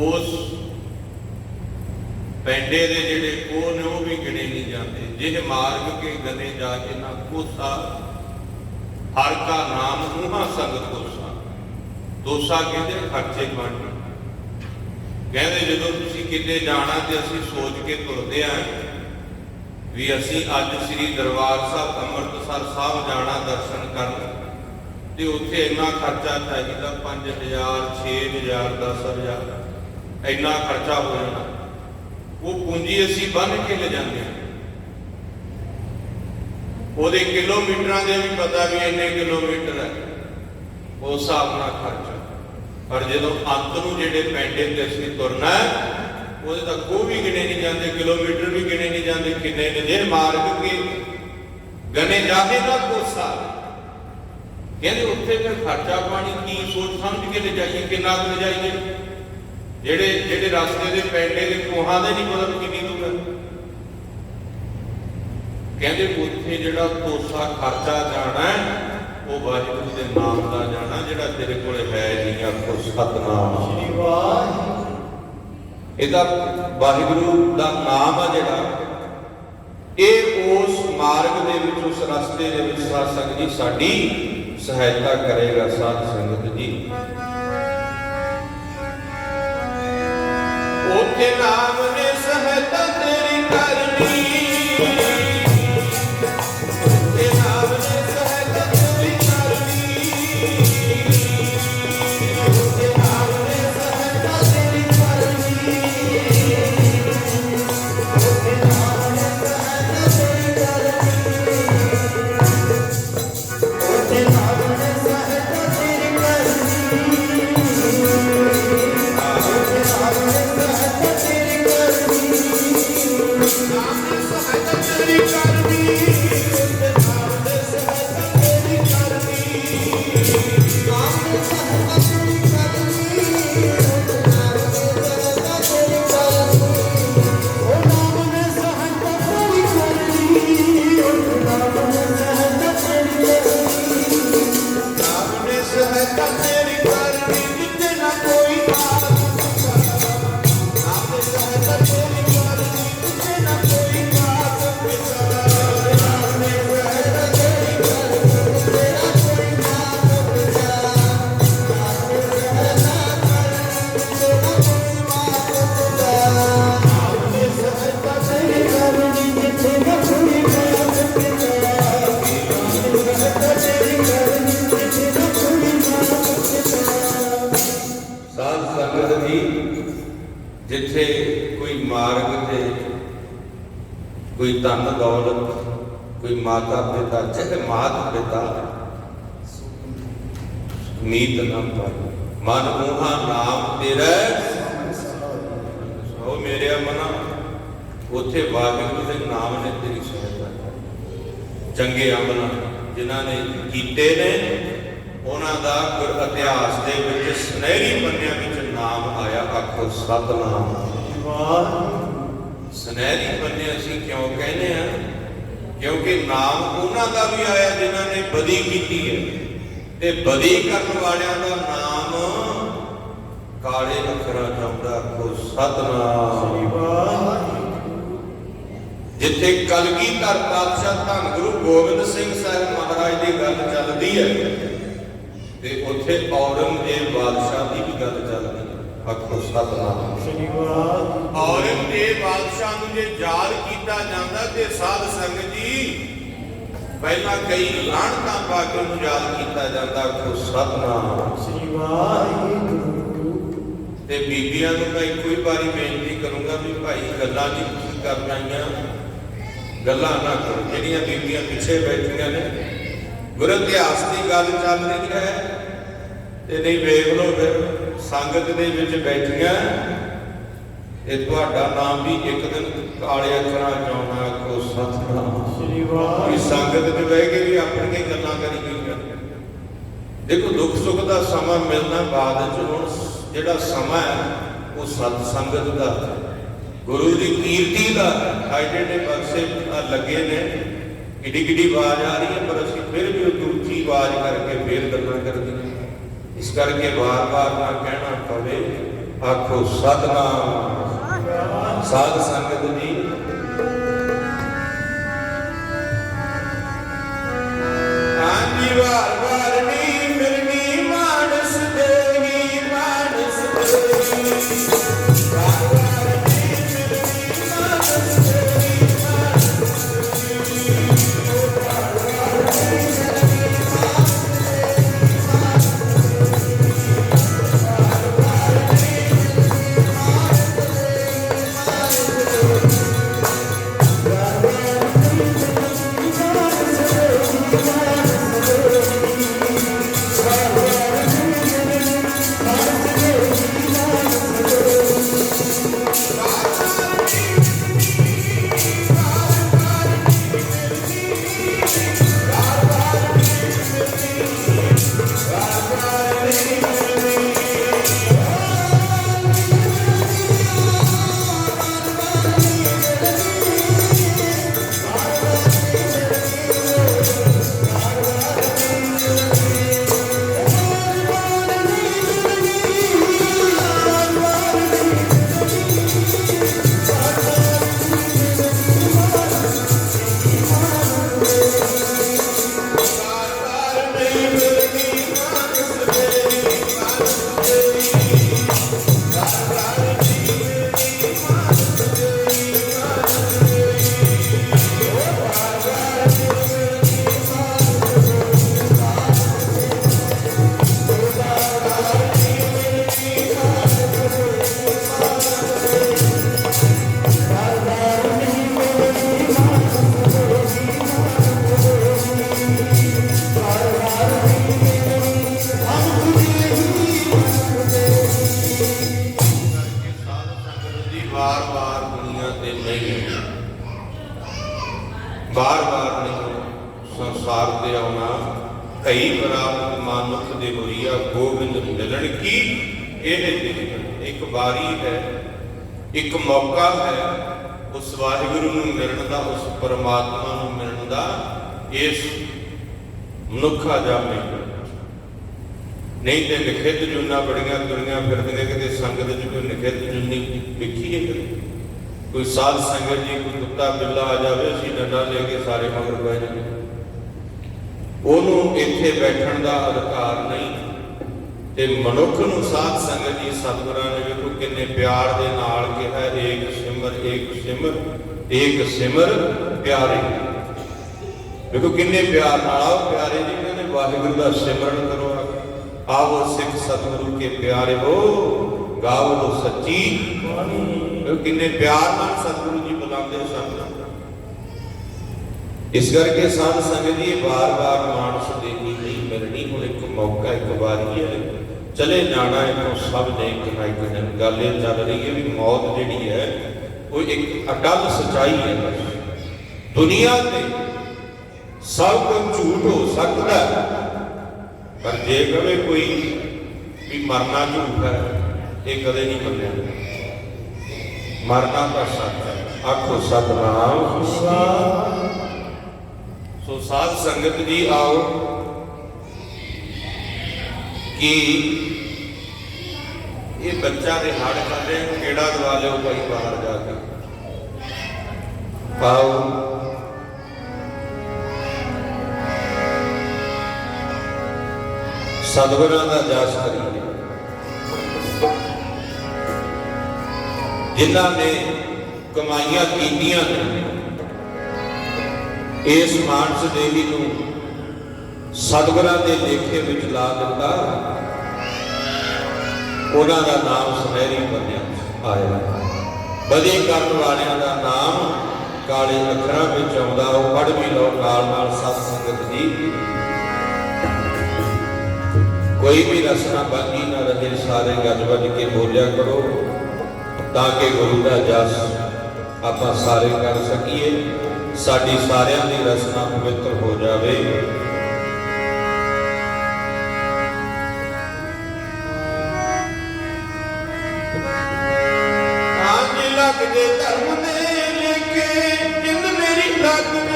ਉਸ ਪੈਂਡੇ ਦੇ ਜਿਹੜੇ ਕੋਹ ਨੇ, ਉਹ ਵੀ ਗਿਣੇ ਨਹੀਂ ਜਾਂਦੇ। ਜਿਹ ਮਾਰਗ ਕੇ ਗਨੇ ਜਾ ਕੇ ਨਾ ਕੋਸਾ, ਹਰ ਕਾ ਨਾਮ ਮੂਹਾ ਸੰਗ ਕੋਸਾ। ਦੋਸਾ ਕਹਿੰਦੇ ਖਰਚੇ ਬਣ ਕਹਿੰਦੇ ਜਦੋਂ ਤੁਸੀਂ ਕਿਤੇ ਜਾਣਾ ਤੇ ਅਸੀਂ ਸੋਚ ਕੇ ਤੁਰਦੇ ਆਂ ਵੀ ਅਸੀਂ ਅੱਜ ਸ੍ਰੀ ਦਰਬਾਰ ਸਾਹਿਬ, ਅੰਮ੍ਰਿਤਸਰ ਸਾਹਿਬ ਜਾਣਾ ਦਰਸ਼ਨ ਕਰਨ। ਤੇ ਉੱਥੇ ਇੰਨਾ ਖਰਚਾ ਚਾਹੀਦਾ 5000 6000 10000 ਇੰਨਾ ਖਰਚਾ ਹੋ ਜਾਣਾ ਉਹ ਪੂੰਜੀ ਅਸੀਂ ਬੰਨ ਕੇ ਲੈ ਜਾਂਦੇ ਹਾਂ। ਉਹਦੇ ਕਿਲੋਮੀਟਰਾਂ ਦੇ ਵੀ ਪਤਾ ਵੀ ਇੰਨੇ ਕਿਲੋਮੀਟਰ ਹੈ। ਉਸ ਹਿਸਾਬ ਨਾਲ ਖਰਚਾ ਪਰ ਜਦੋਂ ਅੰਤ ਨੂੰ ਜਿਹੜੇ ਪੈਂਡੇ ਤੇ ਅਸੀਂ ਤੁਰਨਾ ਉਹਦੇ ਤਾਂ ਕੋਈ ਵੀ ਗਿਣੇ ਨਹੀਂ ਜਾਂਦੇ, ਕਿਲੋਮੀਟਰ ਵੀ ਗਿਣੇ ਨਹੀਂ ਜਾਂਦੇ, ਕਿੰਨੇ ਨੇ ਜੇ ਮਾਰਗ ਕੇ? ਗਨੇ ਜਾਦੇ ਨਾ ਕੋਸਾ। ਕਹਿੰਦੇ ਉੱਥੇ ਫਿਰ ਖਰਚਾ ਪਾਣੀ ਕੀ? ਸੋਚ ਸਮਝ ਕੇ ਲੈ ਜਾਈਏ ਕਿੰਨਾ ਕੁ ਲੈ ਜਾਈਏ ਜਿਹੜੇ ਜਿਹੜੇ ਰਸਤੇ ਦੇ ਪੈਂਡੇ ਦੇ ਕੋਹਾਂ ਦੇ ਨਹੀਂ ਵੀ ਕਿੰਨੀ ਦੂਰ ਹੈ ਕਹਿੰਦੇ ਉੱਥੇ ਜਿਹੜਾ ਤੋਸਾ ਖਰਚਾ ਜਾਣਾ ਉਹ ਵਾਹਿਗੁਰੂ ਦੇ ਨਾਮ ਦਾ ਜਾਣਾ ਜਿਹੜਾ ਤੇਰੇ ਕੋਲੇ ਹੈ ਨਹੀਂ ਆਖੋ ਸਤਨਾਮ ਸ੍ਰੀ ਵਾਹਿਗੁਰੂ। ਇਹਦਾ ਵਾਹਿਗੁਰੂ ਦਾ ਨਾਮ ਆ ਜਿਹੜਾ। ਇਹ ਉਸ ਮਾਰਗ ਦੇ ਵਿੱਚ ਉਸ ਰਸਤੇ ਦੇ ਵਿੱਚ ਸਾਧ ਸੰਗਤ ਜੀ ਸਾਡੀ ਸਹਾਇਤਾ ਕਰੇਗਾ ਸਾਧ ਸੰਗਤ ਜੀ ਨਾਮ ਨੇ ਸਹਾਇਤਾ ਤੇਰੀ ਕਰਨੀ ਮਨ ਮੋਹਾ ਨਾਮ ਤੇਰਾ। ਉਹ ਮੇਰੇ ਮਨਾ ਉੱਥੇ ਵਾਹਿਗੁਰੂ ਦੇ ਨਾਮ ਨੇ ਤੇਰੀ ਸਹਾਇਤਾ ਚੰਗੇ ਅਮਲ ਜਿਨ੍ਹਾਂ ਨੇ ਕੀਤੇ ਨੇ, ਉਹਨਾਂ ਦਾ ਗੁਰ ਇਤਿਹਾਸ ਦੇ ਵਿੱਚ ਸੁਨਹਿਰੀ ਪੰਨਿਆਂ ਵਿੱਚ ਨਾਮ ਆਇਆ, ਆਖੋ ਸਤਨਾਮ। ਸੁਨਹਿਰੀ ਪੰਨੇ ਅਸੀਂ ਕਿਉਂ ਕਹਿੰਦੇ ਆ ਕਿਉਂਕਿ ਨਾਮ ਉਹਨਾਂ ਦਾ ਵੀ ਆਇਆ, ਜਿਨ੍ਹਾਂ ਨੇ ਬਦੀ ਕੀਤੀ ਹੈ। ਤੇ ਬਦੀ ਕਰਨ ਵਾਲਿਆਂ ਦਾ ਨਾਮ ਕਾਲੇ ਅੱਖਰਾਂ ਚ ਆਉਂਦਾ ਆਖੋ ਸਤਨਾਮ। ਜਿੱਥੇ ਕਲਗੀਧਰ ਪਾਤਸ਼ਾਹ ਧੰਨ ਗੁਰੂ ਗੋਬਿੰਦ ਸਿੰਘ ਸਾਹਿਬ ਮਹਾਰਾਜ ਦੀ ਗੱਲ ਚੱਲਦੀ ਹੈ ਤੇ ਉੱਥੇ ਔਰੰਗਜ਼ੇਬ ਬਾਦਸ਼ਾਹ ਦੀ ਵੀ ਗੱਲ ਚੱਲਦੀ ਹੈ ਆਖੋ ਸਤਨਾਮ। ਔਰੰਗਜ਼ੇਬ ਬਾਦਸ਼ਾਹ ਨੂੰ ਜੇ ਯਾਦ ਕੀਤਾ ਜਾਂਦਾ ਤੇ ਸਾਧ ਸੰਗਤ ਜੀ ਪਹਿਲਾਂ ਕਈ ਲਾਹਣਤਾਂ ਪਾ ਕੇ ਉਹਨੂੰ ਯਾਦ ਕੀਤਾ ਜਾਂਦਾ ਆਖੋ ਸਤਨਾਮ। ਤੇ ਬੀਬੀਆਂ ਨੂੰ ਮੈਂ ਇੱਕੋ ਹੀ ਵਾਰੀ ਬੇਨਤੀ ਕਰੂੰਗਾ ਵੀ ਭਾਈ ਗੱਲਾਂ ਨਹੀਂ ਤੁਸੀਂ ਕਰਨਾਈਆਂ ਗੱਲਾਂ ਨਾ ਕਰੋ। ਜਿਹੜੀਆਂ ਬੀਬੀਆਂ ਪਿੱਛੇ ਬੈਠੀਆਂ ਨੇ ਗੁਰ ਇਤਿਹਾਸ ਦੀ ਗੱਲ ਚੱਲ ਰਹੀ ਹੈ ਤੇ ਨਹੀਂ ਵੇਖ ਲਓ ਫਿਰ ਸੰਗਤ ਦੇ ਵਿੱਚ ਬੈਠੀਆਂ। ਤੇ ਤੁਹਾਡਾ ਨਾਮ ਵੀ ਇੱਕ ਦਿਨ ਕਾਲੇ ਅੱਖਰਾਂ ਚ ਆਉਣਾ ਕੋ ਸਤਨਾਮ। ਵੀ ਸੰਗਤ ਚ ਬਹਿ ਕੇ ਵੀ ਆਪਣੀਆਂ ਗੱਲਾਂ ਕਰੀ ਗਈਆਂ। ਦੇਖੋ ਦੁੱਖ ਸੁੱਖ ਦਾ ਸਮਾਂ ਮਿਲਣਾ ਬਾਅਦ ਚ ਹੁਣ ਜਿਹੜਾ ਸਮਾਂ ਹੈ ਉਹ ਸਤ ਸੰਗਤ ਦਾ ਹੈ। ਗੁਰੂ ਦੀ ਕੀਰਤੀ ਦਾ ਆਈਡੇ ਦੇ ਬਕਸੇ ਆਹ ਲੱਗੇ ਨੇ ਕਿੱਡੀ ਕਿੱਡੀ ਆਵਾਜ਼ ਆ ਰਹੀ ਹੈ ਪਰ ਅਸੀਂ ਫਿਰ ਵੀ ਉਹ ਉੱਚੀ ਆਵਾਜ਼ ਕਰਕੇ ਫੇਰ ਗੱਲਾਂ ਕਰਦੇ ਹਾਂ ਇਸ ਕਰਕੇ ਵਾਰ-ਵਾਰ ਨਾ ਕਹਿਣਾ ਪਵੇ ਆਖੋ ਸਤਨਾਮ ਸਾਧ ਸੰਗਤ ਜੀ ਆਂਦੀ ਵਾਰ ਵਾਹਿਗੁਰੂ ਦਾ, ਉਸ ਪਰਮਾਤਮਾ ਨੂੰ ਮਿਲਣ ਦਾ ਇਸ ਮਨੁੱਖਾ ਜਾਮੇ ਨਹੀਂ ਤੇ ਨਿਖਿੱਧ ਜੁਨਾ ਬੜੀਆਂ ਦੁਨੀਆਂ ਫਿਰਦੀਆਂ ਕਿਤੇ ਸੰਗਤ ਚ ਕੋਈ ਨਿਖਿੱਧ ਜੁਨੀ ਵੇਖੀ ਕਦੇ। ਕੋਈ ਸਾਧ ਸੰਗਤ ਜੀ, ਕੋਈ ਕੁੱਤਾ ਬਿੱਲਾ ਆ ਜਾਵੇ, ਅਸੀਂ ਡੰਡਾ ਲੈ ਕੇ ਸਾਰੇ ਮਗਰ ਪੈ ਜਾਂਦੇ। ਉਹਨੂੰ ਇੱਥੇ ਬੈਠਣ ਦਾ ਅਧਿਕਾਰ ਨਹੀਂ। ਤੇ ਮਨੁੱਖ ਨੂੰ ਸਾਧ ਸੰਗਤ ਜੀ, ਸਤਿਗੁਰਾਂ ਨੇ ਵੇਖੋ ਕਿੰਨੇ ਪਿਆਰ ਦੇ ਨਾਲ ਕਿਹਾ, ਏਕ ਸਿਮਰ ਏਕ ਸਿਮਰ। ਏਕ ਸਿਮਰ ਪਿਆਰੇ। ਵੇਖੋ ਕਿੰਨੇ ਪਿਆਰ ਨਾਲ ਪਿਆਰੇ ਜੀ, ਕਹਿੰਦੇ ਵਾਹਿਗੁਰੂ ਦਾ ਸਿਮਰਨ ਕਰੋ ਆਵੋ ਸਿੱਖ ਸਤਿਗੁਰੂ ਕੇ ਪਿਆਰੇ ਗਾਵੋ ਸੱਚੀ। ਵੇਖੋ ਕਿੰਨੇ ਪਿਆਰ ਨਾਲ ਸਤਿਗੁਰੂ ਜੀ ਬੁਲਾਉਂਦੇ ਸਨ। ਇਸ ਕਰਕੇ ਸਾਧ ਸੰਗਤ ਜੀ ਵਾਰ-ਵਾਰ ਮਾਨਸ ਦੇਣੀ ਨਹੀਂ ਮਿਲਣੀ ਹੁਣ ਇੱਕ ਮੌਕਾ, ਇੱਕ ਵਾਰੀ ਹੈ ਚਲੇ ਜਾਣਾ ਇਹਨੂੰ ਸਭ ਨੇ ਇੱਕ ਨਾ ਇੱਕ ਦਿਨ। ਗੱਲ ਇਹ ਚੱਲ ਰਹੀ ਹੈ ਵੀ ਮੌਤ ਜਿਹੜੀ ਹੈ ਉਹ ਇੱਕ ਅਟਲ ਸਚਾਈ ਹੈ। ਬਸ ਦੁਨੀਆ ਤੇ ਸਭ ਕੁਝ ਝੂਠ ਹੋ ਸਕਦਾ ਪਰ ਜੇ ਕਵੇ ਕੋਈ ਵੀ ਮਰਨਾ ਝੂਠ ਹੈ, ਇਹ ਕਦੇ ਨਹੀਂ ਮੰਨਿਆ। ਮਰਨਾ ਤਾਂ ਸੱਚ ਹੈ। ਆਖੋ, ਸਤਨਾਮ ਸੋ ਸਾਧ ਸੰਗਤ ਜੀ ਆਓ ਕਿ ਇਹ ਬੱਚਾ ਦੇ ਹੜ ਕਰਦੇ ਕਿਹੜਾ ਦਵਾ ਲਿਓ ਭਾਈ ਬਾਹਰ ਜਾ ਕੇ ਆਓ ਸਤਿਗੁਰਾਂ ਦਾ ਜਸ ਕਰੀਏ ਜਿਨ੍ਹਾਂ ਨੇ ਕਮਾਈਆਂ ਕੀਤੀਆਂ ਨੇ ਇਸ ਮਾਨਸ ਦੇਵੀ ਨੂੰ ਸਤਿਗੁਰਾਂ ਦੇ ਲੇਖੇ ਵਿੱਚ ਲਾ ਦਿੱਤਾ ਉਹਨਾਂ ਦਾ ਨਾਮ ਸੁਨਹਿਰੀ ਪੰਨਿਆਂ ਆਇਆ ਬਦੀ ਕਰਨ ਵਾਲਿਆਂ ਦਾ ਨਾਮ ਕਾਲੇ ਅੱਖਰਾਂ ਵਿੱਚ ਆਉਂਦਾ, ਉਹ ਪੜ੍ਹ ਵੀ ਲਓ, ਨਾਲ ਨਾਲ ਸਤ ਸੰਗਤ ਜੀ ਕੋਈ ਵੀ ਰਸਨਾ ਬਾਕੀ ਨਾ ਰਹੇ, ਸਾਰੇ ਗੱਜ ਵੱਜ ਕੇ ਬੋਲਿਆ ਕਰੋ, ਤਾਂ ਕਿ ਗੁਰੂ ਦਾ ਜਸ ਆਪਾਂ ਸਾਰੇ ਕਰ ਸਕੀਏ, ਸਾਡੀ ਸਾਰਿਆਂ ਦੀ ਰਸਨਾ ਪਵਿੱਤਰ ਹੋ ਜਾਵੇ। ਜੇ ਧਰਮ ਦੇ ਲੇਖੇ ਜਿੰਦ ਮੇਰੀ ਲੱਗ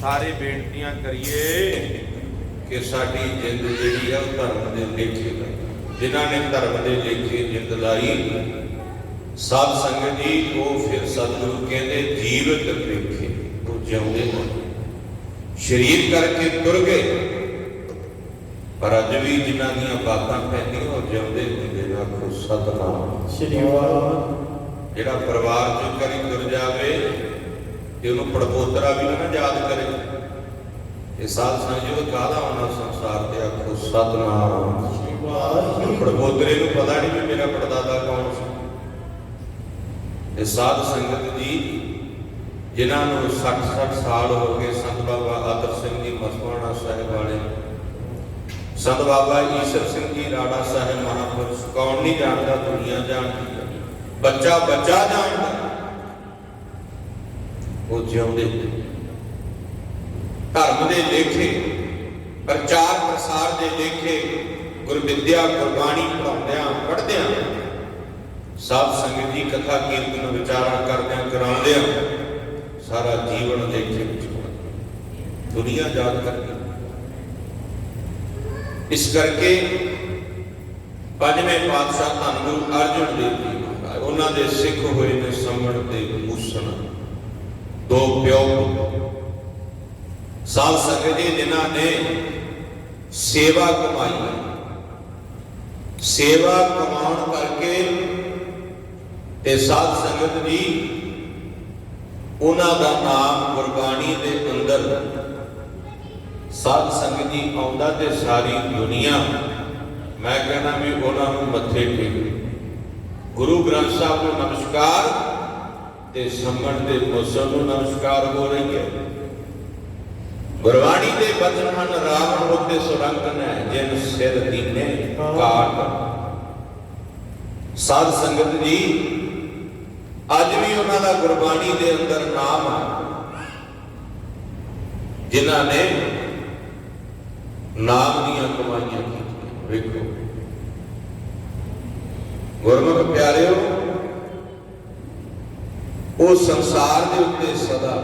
ਸਾਰੇ ਬੇਨਤੀਆਂ ਕਰੀਏ ਕਿ ਸਾਡੀ ਜਿੰਦ ਜਿਹੜੀ ਆ ਉਹ ਧਰਮ ਦੇ ਲੇਖੇ ਦਾ ਜਿਨ੍ਹਾਂ ਨੇ ਧਰਮ ਦੇ ਲੇਖੇ ਜਿੰਦ ਲਾਈ ਸਾਧ ਸੰਗਤ ਜੀ ਉਹ ਫਿਰ ਸਤਿਗੁਰੂ ਕਹਿੰਦੇ ਜੀਵਤ ਵੇਖੇ ਉਹ ਜਿਉਂਦੇ ਨੇ ਸ਼ਰੀਰ ਕਰਕੇ ਤੁਰ ਗਏ ਪਰ ਅੱਜ ਵੀ ਜਿਨ੍ਹਾਂ ਦੀਆਂ ਬਾਤਾਂ ਪੈਂਦੀਆਂ ਉਹ ਜਿਉਂਦੇ ਹੁੰਦੇ ਨਾ ਕੋ ਸਤਨਾਮ। ਸ਼੍ਰੀ ਵਾਹਿਗੁਰੂ। ਜਿਹੜਾ ਪਰਿਵਾਰ ਚੋਂ ਕਰੀ ਤੁਰ ਜਾਵੇ ਤੇ ਉਹਨੂੰ ਪੜਪੋਤਰਾ ਵੀ ਨਾ ਯਾਦ ਕਰੇ। ਇਹ ਸਾਧ ਸੰਗਤ ਕਾਹਦਾ ਹੋਣਾ ਸੰਸਾਰ ਤੇ ਆਖੋ? ਸਤਨਾਮ। ਵਾਹਿਗੁਰੂ। ਪੜਪੋਤਰੇ ਨੂੰ ਪਤਾ ਨਹੀਂ ਵੀ ਮੇਰਾ ਪੜਦਾਦਾ ਕੌਣ ਸੀ। ਇਹ ਸਾਧ ਸੰਗਤ ਜੀ ਜਿਨ੍ਹਾਂ ਨੂੰ 60 60 ਸਾਲ ਹੋ ਗਏ ਸੰਤ ਬਾਬਾ ਆਦਰ ਸਿੰਘ ਜੀ ਮਸਵਾਣਾ ਸਾਹਿਬ ਵਾਲੇ। ਸੰਤ ਬਾਬਾ ਈਸ਼ਰ ਸਿੰਘ ਜੀ ਰਾਣਾ ਸਾਹਿਬ ਮਹਾਪੁਰਸ਼ ਕੌਣ ਨਹੀਂ ਜਾਣਦਾ ਦੁਨੀਆ ਜਾਣਦੀ ਬੱਚਾ ਬੱਚਾ ਜਾਣਦਾ। ਉਹ ਜਿਉਂਦੇ ਧਰਮ ਦੇ ਲੇਖੇ, ਪ੍ਰਚਾਰ ਪ੍ਰਸਾਰ ਦੇ ਲੇਖੇ ਗੁਰਵਿਦਿਆ ਗੁਰਬਾਣੀ ਪੜਾਉਂਦਿਆਂ ਪੜ੍ਹਦਿਆਂ ਸਾਧ ਸੰਗਤ ਦੀ ਕਥਾ ਕੀਰਤਨ ਵਿਚਾਰਾਂ ਕਰਦਿਆਂ, ਕਰਾਉਂਦਿਆਂ ਸਾਰਾ ਜੀਵਨ ਲੇਖੇ ਵਿੱਚ ਦੁਨੀਆ ਯਾਦ ਕਰਕੇ ਇਸ ਕਰਕੇ ਪੰਜਵੇਂ ਪਾਤਸ਼ਾਹ ਧੰਨ ਗੁਰੂ ਅਰਜਨ ਦੇਵ ਜੀ ਉਹਨਾਂ ਦੇ ਸਿੱਖ ਹੋਏ ਨੇ ਸੰਮੜ ਤੇ ਮੂਸਣ। ਦੋ ਪਿਓ ਪੁੱਤ। ਸਾਧ ਸੰਗਤ ਜੀ ਜਿਨ੍ਹਾਂ ਨੇ ਸੇਵਾ ਕਮਾਈ। ਸੇਵਾ ਕਮਾਉਣ ਕਰਕੇ ਤੇ ਸਾਧ ਸੰਗਤ ਜੀ ਉਹਨਾਂ ਦਾ ਨਾਮ ਗੁਰਬਾਣੀ ਦੇ ਅੰਦਰ ਸਾਧ ਸੰਗਤ ਜੀ ਆਉਂਦਾ ਤੇ ਸਾਰੀ ਦੁਨੀਆ। ਮੈਂ ਕਹਿੰਦਾ ਵੀ ਉਹਨਾਂ ਨੂੰ ਮੱਥੇ ਟੇਕ। ਗੁਰੂ ਗ੍ਰੰਥ ਸਾਹਿਬ ਨੂੰ ਨਮਸਕਾਰ। ਤੇ ਸੰਗਤ ਦੇ ਮੁਸਲ ਨੂੰ ਨਮਸਕਾਰ ਹੋ ਰਹੀ ਹੈ। ਗੁਰਬਾਣੀ ਦੇ ਬਚਨ ਹਨ ਰਾਮ ਹੋਤੇ ਸੁਰੰਗ ਨੇ, ਜਿਨ ਸਿਰ ਦੀਨੇ ਕਾਟ। ਸਾਧ ਸੰਗਤ ਜੀ, ਅੱਜ ਵੀ ਉਹਨਾਂ ਦਾ ਗੁਰਬਾਣੀ ਦੇ ਅੰਦਰ ਨਾਮ ਹੈ, ਜਿਨ੍ਹਾਂ ਨੇ ਨਾਮ ਦੀਆਂ ਕਮਾਈਆਂ ਕੀਤੀਆਂ। ਵੇਖੋ। ਗੁਰਮੁਖ ਪਿਆਰਿਓ ਉਹ ਸੰਸਾਰ ਦੇ ਉੱਤੇ ਸਦਾ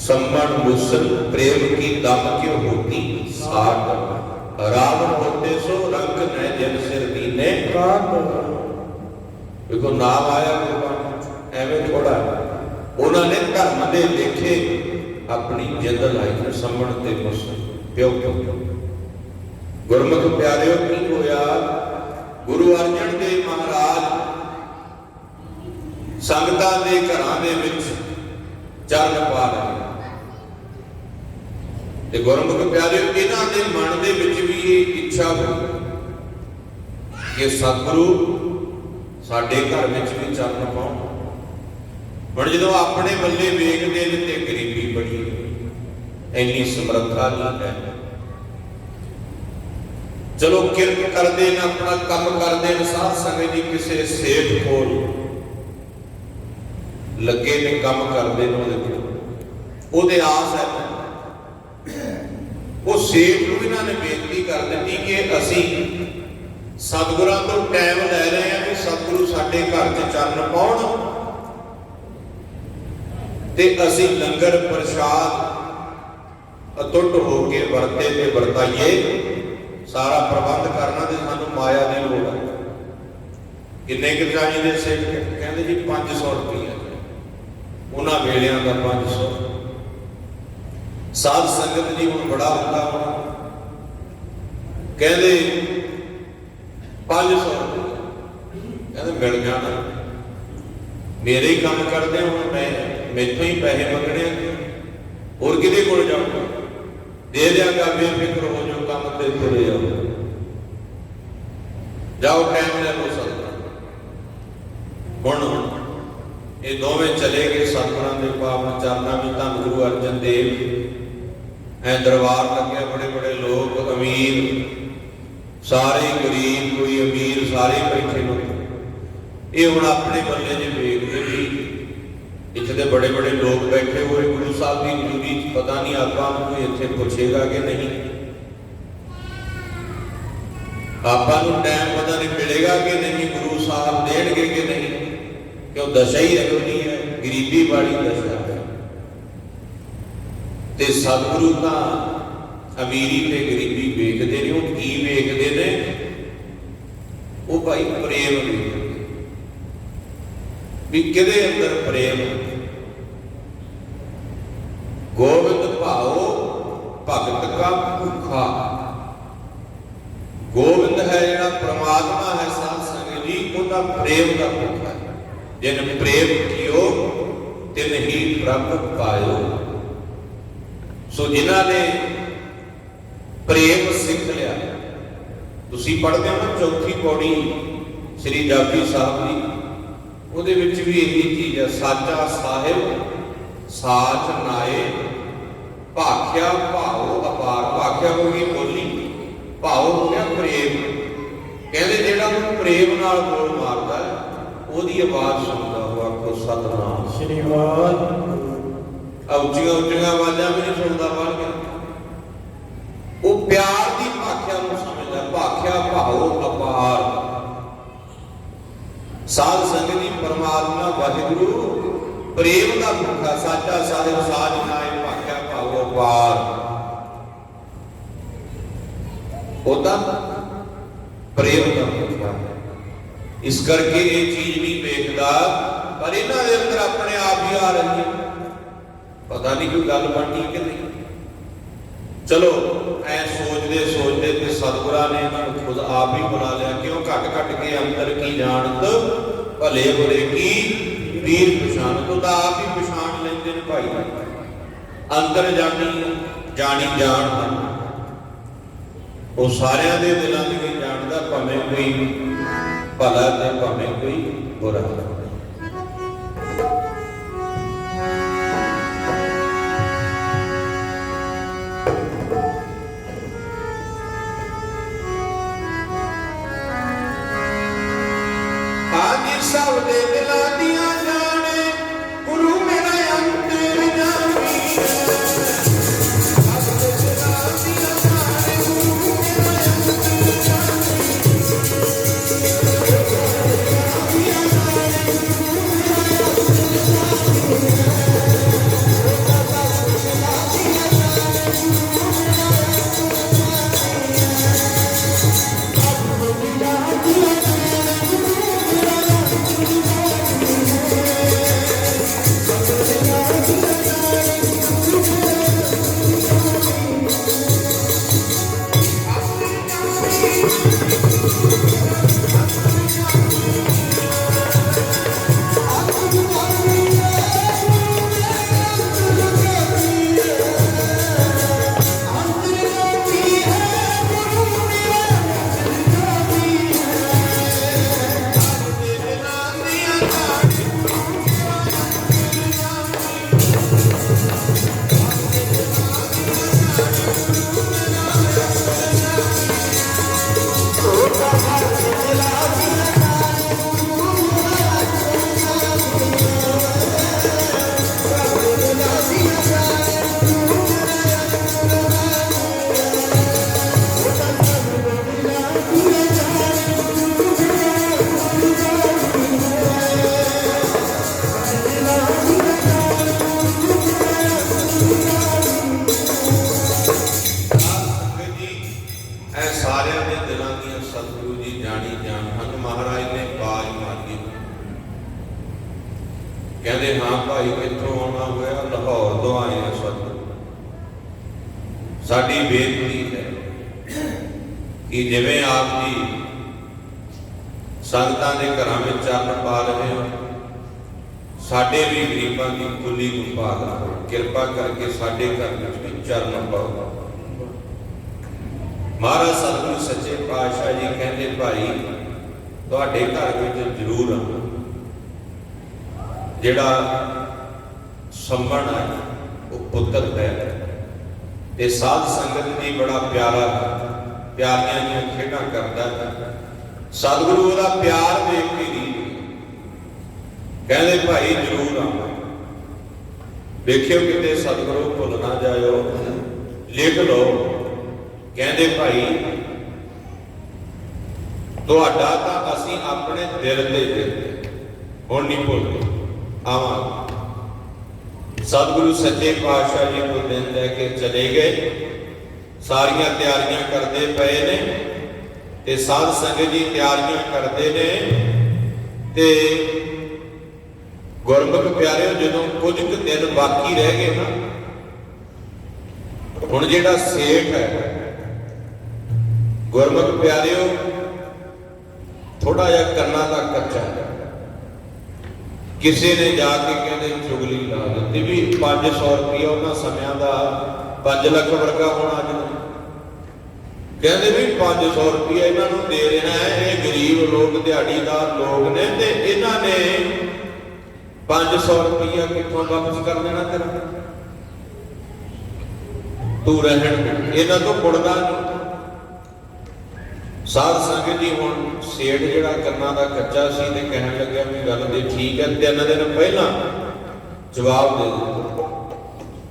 ਸੰਮਣ ਮੁਸਲ ਪ੍ਰੇਮ ਕੀ ਦਮ ਕਿਉ ਹੋਤੀ ਸਾਟ ਰਾਵਣ ਹੋਤੇ ਸੋ ਰੰਗ ਨੈ ਜਨ ਸਿਰ ਦੀਨੇ ਦੇਖੋ ਨਾਮ ਆਇਆ ਗੁਰਬਾਣੀ 'ਚ, ਐਵੇਂ ਥੋੜਾ ਉਹਨਾਂ ਨੇ ਧਰਮ ਦੇ ਲੇਖੇ ਆਪਣੀ ਜਿੰਦ ਲਾਈ ਨੇ ਸੰਮਣ ਤੇ ਮੁਸਲ ਪਿਓ ਪਿਓ ਗੁਰਮੁਖ ਪਿਆਰਿਓ ਕੀ ਹੋਇਆ ਗੁਰੂ ਅਰਜਨ ਦੇਵ ਮਹਾਰਾਜ ਸੰਗਤਾਂ ਦੇ ਘਰਾਂ ਦੇ ਵਿੱਚ ਚਰਨ ਪਾ ਰਹੇ ਤੇ ਗੁਰਮੁਖ ਪਿਆਰੇ ਇਹਨਾਂ ਦੇ ਮਨ ਦੇ ਵਿੱਚ ਵੀ ਇਹ ਇੱਛਾ ਹੋਈ ਕਿ ਸਤਿਗੁਰੂ ਸਾਡੇ ਘਰ ਵਿੱਚ ਵੀ ਚਰਨ ਪਾਉਣ ਹੁਣ ਜਦੋਂ ਆਪਣੇ ਬੱਲੇ ਵੇਖਦੇ ਨੇ ਤੇ ਗਰੀਬੀ ਬੜੀ ਹੈ। ਇੰਨੀ ਸਮਰੱਥਾ ਨਹੀਂ ਹੈ ਚਲੋ ਕਿਰਤ ਕਰਦੇ ਨੇ, ਆਪਣਾ ਕੰਮ ਕਰਦੇ ਨੇ, ਸਾਧ ਸੰਗਤ ਦੀ ਕਿਸੇ ਸੇਠ ਕੋਲ ਲੱਗੇ ਨੇ ਕੰਮ ਕਰਦੇ ਨੇ ਉਹਦੇ ਕੋਲ। ਉਹਦੇ ਆਸ ਹੈ। ਉਹ ਸੇਠ ਨੂੰ ਇਹਨਾਂ ਨੇ ਬੇਨਤੀ ਕਰ ਦਿੱਤੀ ਕਿ ਅਸੀਂ ਸਤਿਗੁਰਾਂ ਤੋਂ ਟਾਈਮ ਲੈ ਰਹੇ ਹਾਂ ਕਿ ਸਤਿਗੁਰੂ ਸਾਡੇ ਘਰ 'ਚ ਚਰਨ ਪਾਉਣ ਤੇ ਅਸੀਂ ਲੰਗਰ ਪ੍ਰਸ਼ਾਦ ਅਟੁੱਟ ਹੋ ਕੇ ਵਰਤੇ ਤੇ ਵਰਤਾਈਏ। ਸਾਰਾ ਪ੍ਰਬੰਧ ਕਰਨਾ ਤੇ ਸਾਨੂੰ ਮਾਇਆ ਦੀ ਲੋੜ ਹੈ। ਕਿੰਨੇ ਕਿ ਦੇ ਸੇਠ ਕਹਿੰਦੇ ਜੀ? 500 ਰੁਪਏ ਉਹਨਾਂ ਵੇਲਿਆਂ ਦਾ 500 ਸਾਧ ਸੰਗਤ ਜੀ ਹੁਣ ਬੜਾ ਹੁੰਦਾ ਹੋਣਾ ਕਹਿੰਦੇ 500 ਕਹਿੰਦੇ ਮਿਲ ਜਾਣਾ। ਮੇਰੇ ਹੀ ਕੰਮ ਕਰਦੇ ਹੁਣ ਮੈਂ ਮੈਥੋਂ ਹੀ ਪੈਸੇ ਮੰਗਣੇ ਹੋਰ ਕਿਹਦੇ ਕੋਲ ਜਾਊਂਗਾ? ਦੇ ਦਿਆਂਗਾ ਬੇਫਿਕਰ ਹੋ ਜਾਓ, ਕੰਮ ਤੇ ਤੁਰੇ ਜਾਓ ਜਾਓ, ਟਾਈਮ ਲੈ ਲੋ ਸਕਦਾ ਹੁਣ ਇਹ ਦੋਵੇਂ ਚਲੇ ਗਏ ਸਤਿਗੁਰਾਂ ਦੇ ਪਾਵਨ ਚਰਨਾਂ ਵਿੱਚ ਧੰਨ ਗੁਰੂ ਅਰਜਨ ਦੇਵ ਐ ਦਰਬਾਰ ਲੱਗਿਆ ਬੜੇ ਬੜੇ ਲੋਕ, ਅਮੀਰ। ਸਾਰੇ ਗਰੀਬ, ਕੋਈ ਅਮੀਰ, ਸਾਰੇ ਬੈਠੇ ਨੇ ਇਹ ਹੁਣ ਆਪਣੇ ਬੱਲੇ ਜੇ ਵੇਖਦੇ ਵੀ ਇੱਥੇ ਦੇ ਬੜੇ ਬੜੇ ਲੋਕ ਬੈਠੇ ਹੋਏ। ਗੁਰੂ ਸਾਹਿਬ ਦੀ ਹਜ਼ੂਰੀ ਪਤਾ ਨਹੀਂ ਆਪਾਂ ਨੂੰ ਕੋਈ ਇੱਥੇ ਪੁੱਛੇਗਾ ਕਿ ਨਹੀਂ। ਆਪਾਂ ਨੂੰ ਟਾਈਮ ਪਤਾ ਨਹੀਂ ਮਿਲੇਗਾ ਕਿ ਨਹੀਂ, ਗੁਰੂ ਸਾਹਿਬ ਦੇਣਗੇ ਕਿ ਨਹੀਂ। ਕਿ ਉਹ ਦਸ਼ਾ ਹੀ ਇਹੋ ਜਿਹੀ ਹੈ, ਗਰੀਬੀ ਵਾਲੀ ਦਸ਼ਾ ਹੈ। ਤੇ ਸਤਿਗੁਰੂ ਤਾਂ ਅਮੀਰੀ ਤੇ ਗਰੀਬੀ ਵੇਖਦੇ ਨੇ, ਉਹ ਕੀ ਵੇਖਦੇ ਨੇ? ਉਹ ਭਾਈ ਪ੍ਰੇਮ ਵੇਖਦੇ ਵੀ ਕਿਹਦੇ ਅੰਦਰ ਪ੍ਰੇਮ ਗੋਬਿੰਦ ਭਾਉ ਭਗਤ ਕਾ ਭੁੱਖਾ। ਗੋਬਿੰਦ ਹੈ ਜਿਹੜਾ ਪ੍ਰਮਾਤਮਾ ਹੈ ਸਾਧ ਸੰਗਤ ਜੀ, ਉਹਦਾ ਪ੍ਰੇਮ ਦਾ ਭੁੱਖਾ ਜਿਨ ਪ੍ਰੇਮ ਕੀਓ ਤਿਨ ਹੀ ਪ੍ਰਭ ਪਾਇਓ। ਸੋ ਜਿਨ੍ਹਾਂ ਨੇ ਪ੍ਰੇਮ ਸਿੱਖ ਲਿਆ, ਤੁਸੀਂ ਪੜ੍ਹਦੇ ਹੋ ਨਾ ਚੌਥੀ ਪੌੜੀ ਸ੍ਰੀ ਜਾਪੀ ਸਾਹਿਬ ਦੀ, ਉਹਦੇ ਵਿੱਚ ਵੀ ਇਹੀ ਚੀਜ਼ ਹੈ, ਸਾਚਾ ਸਾਹਿਬ, ਸਾਚ ਨਾਏ, ਭਾਖਿਆ ਭਾਉ ਅਪਾਰ। ਭਾਖਿਆ ਹੋ ਗਈ ਬੋਲੀ, ਭਾਉ ਹੋ ਗਿਆ ਪ੍ਰੇਮ। ਕਹਿੰਦੇ ਜਿਹੜਾ ਉਹ ਪ੍ਰੇਮ ਨਾਲ ਬੋਲ ਮਾਰ ਉਹਦੀ ਆਵਾਜ਼ ਸੁਣਦਾ ਹੋਆ ਕੋ ਸਤਨਾਮ। ਸ਼੍ਰੀ ਵਾਹਿਗੁਰੂ। ਉੱਚੀਆਂ ਉੱਚੀਆਂ ਆਵਾਜ਼ਾਂ ਵੀ ਨਹੀਂ ਸੁਣਦਾ ਬਾਹਰ ਕੇ। ਉਹ ਪਿਆਰ ਦੀ ਭਾਖਿਆ ਨੂੰ ਸਮਝਦਾ ਭਾਖਿਆ ਭਾਉ ਅਪਾਰ। ਸਾਧ ਸੰਗਤ ਦੀ ਪਰਮਾਤਮਾ ਵਾਹਿਗੁਰੂ ਪ੍ਰੇਮ ਦਾ ਭੁੱਖਾ ਸਾਚਾ ਸਾਹਿਬ ਸਾਜ ਨਾਏ ਭਾਖਿਆ ਭਾਉ ਅਪਾਰ। ਉਹਦਾ ਪ੍ਰੇਮ ਦਾ ਭੁੱਖਾ। ਇਸ ਕਰਕੇ ਇਹ ਚੀਜ਼ ਨਹੀਂ ਵੇਖਦਾ, ਪਰ ਇਹਨਾਂ ਦੇ ਅੰਦਰ ਆਪਣੇ ਆਪ ਹੀ ਆ ਰਹੀ ਹੈ। ਪਤਾ ਨਹੀਂ ਕੋਈ ਗੱਲ ਬਣਨੀ ਕਿ ਨਹੀਂ। ਚਲੋ, ਐ ਸੋਚਦੇ ਸੋਚਦੇ ਤੇ ਸਤਿਗੁਰਾਂ ਨੇ ਇਹਨਾਂ ਨੂੰ ਖੁਦ ਆਪ ਹੀ ਬੁਲਾ ਲਿਆ, ਕਿਉਂ ਘਟ ਘਟ ਕੇ ਅੰਦਰ ਕੀ ਜਾਣਤ? ਭਲੇ ਬੁਰੇ ਕੀ? ਵੀਰ ਪਛਾਣ ਤੋਂ ਤਾਂ ਆਪ ਹੀ ਪਛਾਣ ਲੈਂਦੇ ਨੇ ਭਾਈ। ਅੰਦਰ ਜਾਣੀ ਜਾਣੀ ਜਾਣ ਉਹ ਸਾਰਿਆਂ ਦੇ ਦਿਲਾਂ ਦੀ ਵੀ ਜਾਣਦਾ, ਭਾਵੇਂ ਕੋਈ ਭਲਾ ਤੇ ਭਾਵੇਂ ਕੋਈ ਕਹਿੰਦੇ, ਹਾਂ ਭਾਈ ਕਿੱਥੋਂ ਆਉਣਾ ਹੋਇਆ, ਲਾਹੌਰ ਤੋਂ ਆਏ ਆ ਸਤਿਗੁਰੂ ਸਾਡੀ ਬੇਨਤੀ ਹੈ ਕਿ ਜਿਵੇਂ ਆਪ ਜੀ ਸੰਗਤਾਂ ਦੇ ਘਰਾਂ ਵਿੱਚ ਚਰਨ ਪਾ ਰਹੇ ਹੋ, ਸਾਡੇ ਵੀ ਗਰੀਬਾਂ ਦੀ ਖੁੱਲੀ ਗੁੰਪਾ ਕਰੋ ਕਿਰਪਾ ਕਰਕੇ ਸਾਡੇ ਘਰ ਵਿੱਚ ਵੀ ਚਰਨ ਪਾਓ। ਮਹਾਰਾਜ ਸਤਿਗੁਰੂ ਸੱਚੇ ਪਾਤਸ਼ਾਹ ਜੀ ਕਹਿੰਦੇ, ਭਾਈ, ਤੁਹਾਡੇ ਘਰ ਵਿੱਚ ਜ਼ਰੂਰ ਆਉਂ ਜਿਹੜਾ ਸੰਭਣ ਹੈ, ਉਹ ਪੁੱਤਰ ਹੈ। ਤੇ ਸਾਧ ਸੰਗਤ ਦੀ ਬੜਾ ਪਿਆਰਾ, ਪਿਆਰੀਆਂ ਦੀਆਂ ਖੇਡਾਂ ਕਰਦਾ ਹੈ। ਸਤਿਗੁਰੂ ਉਹਦਾ ਪਿਆਰ ਦੇਖ ਕੇ ਨਹੀਂ ਕਹਿੰਦੇ, ਭਾਈ, ਜਰੂਰ ਆਉਣਾ ਦੇਖਿਓ ਕਿਤੇ ਸਤਿਗੁਰੂ ਭੁੱਲ ਨਾ ਜਾਇਓ। ਲਿਖ ਲਓ, ਕਹਿੰਦੇ, ਭਾਈ, ਤੁਹਾਡਾ ਤਾਂ ਅਸੀਂ ਆਪਣੇ ਦਿਲ ਤੇ ਦਿੱਤੇ ਹੁਣ ਨਹੀਂ ਭੁੱਲਦੇ। ਆਵਾਂ। ਸਤਿਗੁਰੂ ਸੱਚੇ ਪਾਤਸ਼ਾਹ ਜੀ ਨੂੰ ਦਿਨ ਲੈ ਕੇ ਚਲੇ ਗਏ। ਸਾਰੀਆਂ ਤਿਆਰੀਆਂ ਕਰਦੇ ਪਏ ਨੇ ਤੇ ਸਾਧ ਸੰਗਤ ਜੀ ਤਿਆਰੀਆਂ ਕਰਦੇ ਨੇ ਤੇ ਗੁਰਮੁਖ ਪਿਆਰਿਓ, ਜਦੋਂ ਕੁਝ ਕੁ ਦਿਨ ਬਾਕੀ ਰਹਿ ਗਏ ਨਾ, ਹੁਣ ਜਿਹੜਾ ਸੇਠ ਹੈ, ਗੁਰਮੁਖ ਪਿਆਰਿਓ ਥੋੜਾ ਜਿਹਾ ਕੰਨਾਂ ਦਾ ਕੱਚਾ ਹੈ। ਕਿਸੇ ਨੇ ਜਾ ਕੇ ਕਹਿੰਦੇ ਚੁਗਲੀ ਲਾ ਦਿੱਤੀ ਵੀ 500 ਰੁਪਏ ਉਹਨਾਂ ਸਮਿਆਂ ਦਾ 5 ਲੱਖ ਵਰਗਾ ਹੋਣਾ ਅੱਜ ਨੂੰ। ਕਹਿੰਦੇ ਵੀ 500 ਰੁਪਏ ਇਹਨਾਂ ਨੂੰ ਦੇ ਦੇਣਾ ਹੈ, ਇਹ ਗਰੀਬ ਲੋਕ, ਦਿਹਾੜੀਦਾਰ ਲੋਕ ਨੇ ਤੇ ਇਹਨਾਂ ਨੇ 500 ਰੁਪਇਆ ਕਿੱਥੋਂ ਵਾਪਸ ਕਰ ਦੇਣਾ ਤੇਰਾ? ਤੂੰ ਰਹਿਣ ਇਹਨਾਂ ਤੋਂ ਮੁੜਦਾ ਨਹੀਂ। ਸਾਧ ਸੰਗਤ ਜੀ ਹੁਣ ਸੇਠ ਜਿਹੜਾ ਕੰਨਾਂ ਦਾ ਕੱਚਾ ਸੀ ਤੇ ਕਹਿਣ ਲੱਗਿਆ ਵੀ ਗੱਲ ਤੇ ਠੀਕ ਹੈ ਤਿੰਨ ਦਿਨ ਪਹਿਲਾਂ ਜਵਾਬ ਦੇ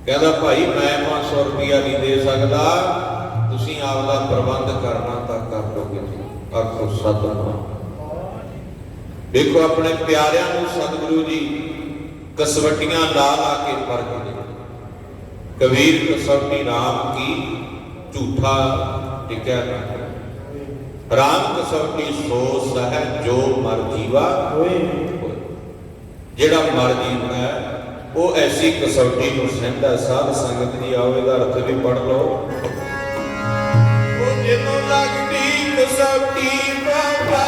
ਕਹਿੰਦਾ, ਭਾਈ, ਮੈਂ 500 ਰੁਪਇਆ ਨਹੀਂ ਦੇ ਸਕਦਾ। ਤੁਸੀਂ ਆਪਦਾ ਪ੍ਰਬੰਧ ਕਰਨਾ ਤਾਂ ਕਰ ਲੋਗੇ ਆਖੋ ਸਤਨਾਮ ਦੇਖੋ ਆਪਣੇ ਪਿਆਰਿਆਂ ਨੂੰ ਸਤਿਗੁਰੂ ਜੀ ਕਸਵਟੀਆਂ ਲਾ ਲਾ ਕੇ ਪਰਖਦੇ ਕਬੀਰ ਕਸਵਟੀ ਰਾਮ ਕੀ ਝੂਠਾ ਟਿਕਿਆ ਨਾ ਰਾਮ ਕਸਵਟੀ ਸੋ ਸਹਿ ਜੋ ਮਰ ਜੀਵਾ। ਜਿਹੜਾ ਮਰ ਜੀਵਾ ਹੈ ਉਹ ਐਸੀ ਕਸਵਟੀ ਨੂੰ ਸਹਿੰਦਾ ਸਾਧ ਸੰਗਤ ਜੀ ਆਓ ਇਹਦਾ ਅਰਥ ਵੀ ਪੜ ਲਓ। ਉਹ ਜਿਹਨੂੰ ਲੱਗਦੀ ਕਸਵਟੀ ਬਾਬਾ